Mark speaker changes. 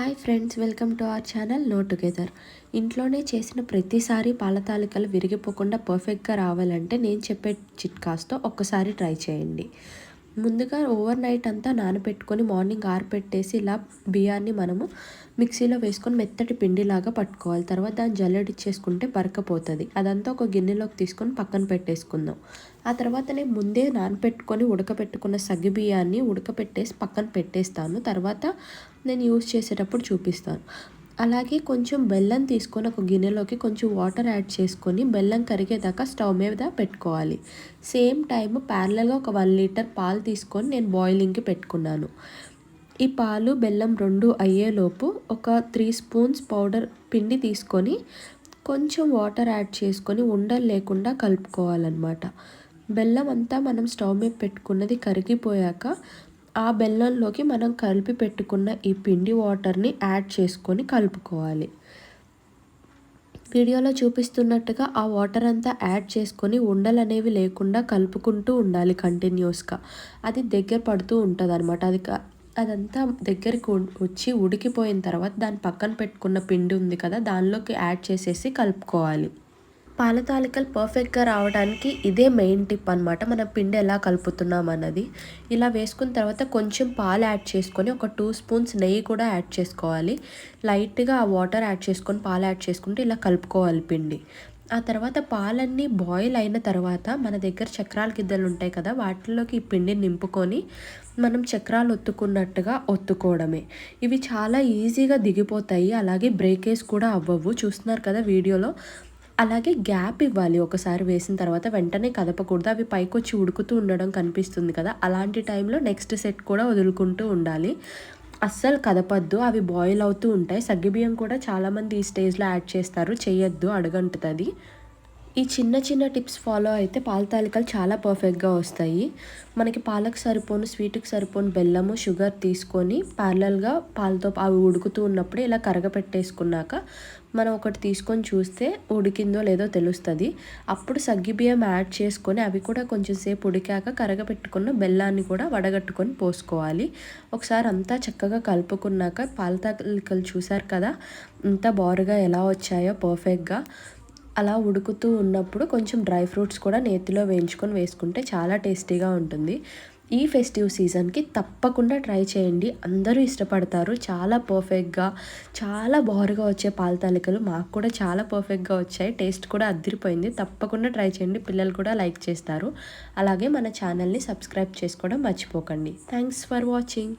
Speaker 1: Hi friends welcome to our channel know together. ఇంట్లోనే చేసిన ప్రతిసారి పాల తాలికలు విరిగిపోకుండా పర్ఫెక్ట్గా రావాలంటే నేను చెప్పే చిట్కాస్తో ఒక్కసారి ట్రై చేయండి. ముందుగా ఓవర్ నైట్ అంతా నానబెట్టుకొని మార్నింగ్ ఆరబెట్టేసి ఇలా బియ్యాన్ని మనము మిక్సీలో వేసుకొని మెత్తటి పిండిలాగా పట్టుకోవాలి. తర్వాత దాన్ని జల్లడిచ్చేసుకుంటే బరకపోతుంది అదంతా ఒక గిన్నెలోకి తీసుకొని పక్కన పెట్టేసుకుందాం. ఆ తర్వాత నేను ముందే నానపెట్టుకొని ఉడకపెట్టుకున్న సగ్గి బియ్యాన్ని ఉడకపెట్టేసి పక్కన పెట్టేస్తాను. తర్వాత నేను యూస్ చేసేటప్పుడు చూపిస్తాను. అలాగే కొంచెం బెల్లం తీసుకొని ఒక గిన్నెలోకి కొంచెం వాటర్ యాడ్ చేసుకొని బెల్లం కరిగేదాకా స్టవ్ మీద పెట్టుకోవాలి. సేమ్ టైం ప్యారలల్గా ఒక వన్ లీటర్ పాలు తీసుకొని నేను బాయిలింగ్కి పెట్టుకున్నాను. ఈ పాలు బెల్లం రెండు అయ్యేలోపు ఒక త్రీ స్పూన్స్ పౌడర్ పిండి తీసుకొని కొంచెం వాటర్ యాడ్ చేసుకొని ఉండలు లేకుండా కలుపుకోవాలన్నమాట. బెల్లం అంతా మనం స్టవ్ మీద పెట్టుకున్నది కరిగిపోయాక ఆ బెల్లంలోకి మనం కలిపి పెట్టుకున్న ఈ పిండి వాటర్ని యాడ్ చేసుకొని కలుపుకోవాలి. వీడియోలో చూపిస్తున్నట్టుగా ఆ వాటర్ అంతా యాడ్ చేసుకొని ఉండలు అనేవి లేకుండా కలుపుకుంటూ ఉండాలి కంటిన్యూస్గా. అది దగ్గర పడుతూ ఉంటుంది అనమాట అది అదంతా దగ్గరికి వచ్చి ఉడికిపోయిన తర్వాత దాని పక్కన పెట్టుకున్న పిండి ఉంది కదా దానిలోకి యాడ్ చేసేసి కలుపుకోవాలి. పాల తాలికలు పర్ఫెక్ట్గా రావడానికి ఇదే మెయిన్ టిప్ అనమాట మనం పిండి ఎలా కలుపుతున్నాం అన్నది. ఇలా వేసుకున్న తర్వాత కొంచెం పాలు యాడ్ చేసుకొని ఒక టూ స్పూన్స్ నెయ్యి కూడా యాడ్ చేసుకోవాలి. లైట్గా ఆ వాటర్ యాడ్ చేసుకొని పాలు యాడ్ చేసుకుంటే ఇలా కలుపుకోవాలి పిండి. ఆ తర్వాత పాలన్నీ బాయిల్ అయిన తర్వాత మన దగ్గర చక్రాల గిద్దలు ఉంటాయి కదా వాటిలోకి ఈ పిండిని నింపుకొని మనం చక్రాలు ఒత్తుకున్నట్టుగా ఒత్తుకోవడమే. ఇవి చాలా ఈజీగా దిగిపోతాయి. అలాగే బ్రేకేజ్ కూడా అవ్వవు. చూస్తున్నారు కదా వీడియోలో. అలాగే గ్యాప్ ఇవ్వాలి. ఒకసారి వేసిన తర్వాత వెంటనే కదపకూడదు. అవి పైకి వచ్చి ఉడుకుతూ ఉండడం కనిపిస్తుంది కదా. అలాంటి టైంలో నెక్స్ట్ సెట్ కూడా వదులుకుంటూ ఉండాలి. అస్సలు కదపద్దు. అవి బాయిల్ అవుతూ ఉంటాయి. సగ్గిబియ్యం కూడా చాలామంది ఈ స్టేజ్లో యాడ్ చేస్తారు. చేయొద్దు అడగంటుతుంది. ఈ చిన్న చిన్న టిప్స్ ఫాలో అయితే పాల తాలికలు చాలా పర్ఫెక్ట్గా వస్తాయి. మనకి పాలకు సరిపోను స్వీట్కి సరిపోను బెల్లము షుగర్ తీసుకొని ప్యారలల్గా పాలతో అవి ఉడుకుతూ ఉన్నప్పుడు ఇలా కరగపెట్టేసుకున్నాక మనం ఒకటి తీసుకొని చూస్తే ఉడికిందో లేదో తెలుస్తుంది. అప్పుడు సగ్గిబియ్యం యాడ్ చేసుకొని అవి కూడా కొంచెం సేపు ఉడికాక కరగపెట్టుకున్న బెల్లాన్ని కూడా వడగట్టుకొని పోసుకోవాలి. ఒకసారి అంతా చక్కగా కలుపుకున్నాక పాల తాలికలు చూసారు కదా ఇంత బారుగా ఎలా వచ్చాయో పర్ఫెక్ట్గా. అలా ఉడుకుతూ ఉన్నప్పుడు కొంచెం డ్రై ఫ్రూట్స్ కూడా నేతిలో వేయించుకొని వేసుకుంటే చాలా టేస్టీగా ఉంటుంది. ఈ ఫెస్టివ్ సీజన్కి తప్పకుండా ట్రై చేయండి. అందరూ ఇష్టపడతారు. చాలా పర్ఫెక్ట్గా చాలా బారుగా వచ్చే పాల తాలికలు మాకు కూడా చాలా పర్ఫెక్ట్గా వచ్చాయి. టేస్ట్ కూడా అద్దరిపోయింది. తప్పకుండా ట్రై చేయండి. పిల్లలు కూడా లైక్ చేస్తారు. అలాగే మన ఛానల్ని సబ్స్క్రైబ్ చేసుకోవడం మర్చిపోకండి. Thanks for watching.